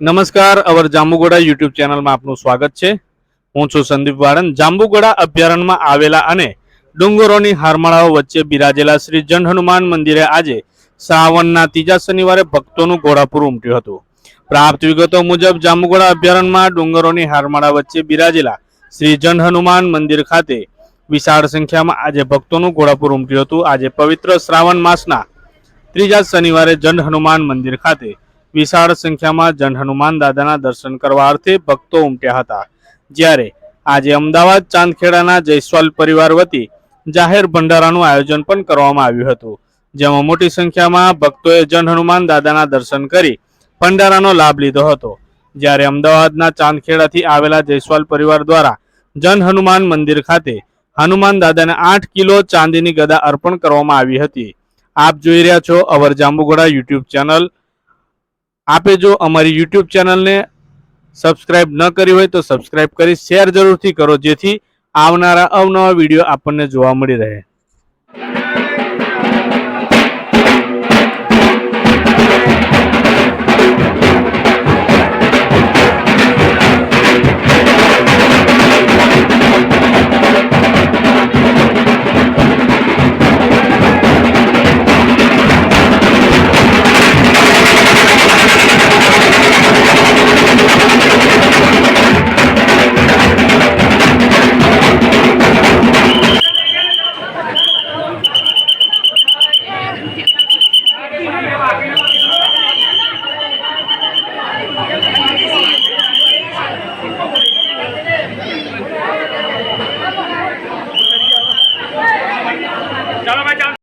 નમસ્કાર, અવર જાંબુગોડા યુટ્યુબ ચેનલમાં આપનું સ્વાગત છે. હું છું સંદીપ વાળન. જાંબુગોડા અભયારણ્યમાં આવેલા અને ડુંગરોની હારમાળાઓ વચ્ચે બિરાજેલા શ્રી જન હનુમાન મંદિરે આજે શ્રાવણના ત્રીજા શનિવારે ભક્તોનું ઘોડાપુર ઉમટ્યું હતું. પ્રાપ્ત વિગતો મુજબ, જાંબુગોડા અભયારણ્યમાં ડુંગરોની હારમાળા વચ્ચે બિરાજેલા શ્રી જન હનુમાન મંદિર ખાતે વિશાળ સંખ્યામાં આજે ભક્તોનું ઘોડાપુર ઉમટ્યું હતું. આજે પવિત્ર શ્રાવણ માસના ત્રીજા શનિવારે જન હનુમાન મંદિર ખાતે વિશાળ સંખ્યામાં જન હનુમાન દાદાના દર્શન કરવા અર્થે ભક્તો ઉમટ્યા હતા. જ્યારે આજે અમદાવાદ ચાંદખેડાના જયસ્વાલ પરિવાર વતી જાહેર ભંડારાનું આયોજન પણ કરવામાં આવ્યું હતું. જેમાં મોટી સંખ્યામાં ભક્તોએ જન હનુમાન દાદાના દર્શન કરી ભંડારાનો લાભ લીધો હતો. જ્યારે અમદાવાદના ચાંદખેડાથી આવેલા જયસ્વાલ પરિવાર દ્વારા જન હનુમાન મંદિર ખાતે હનુમાન દાદાને આઠ કિલો ચાંદીની ગદા અર્પણ કરવામાં આવી હતી. આપ જોઈ રહ્યા છો અવર જાંબુઘોડા યુટ્યુબ ચેનલ આપે જો અમારી યુટ્યુબ ચેનલને સબસ્ક્રાઇબ ન કરી હોય તો સબસ્ક્રાઇબ કરી શેર જરૂરથી કરો, જેથી આવનારા અવનવા વીડિયો આપણને જોવા મળી રહે. চলো ভাই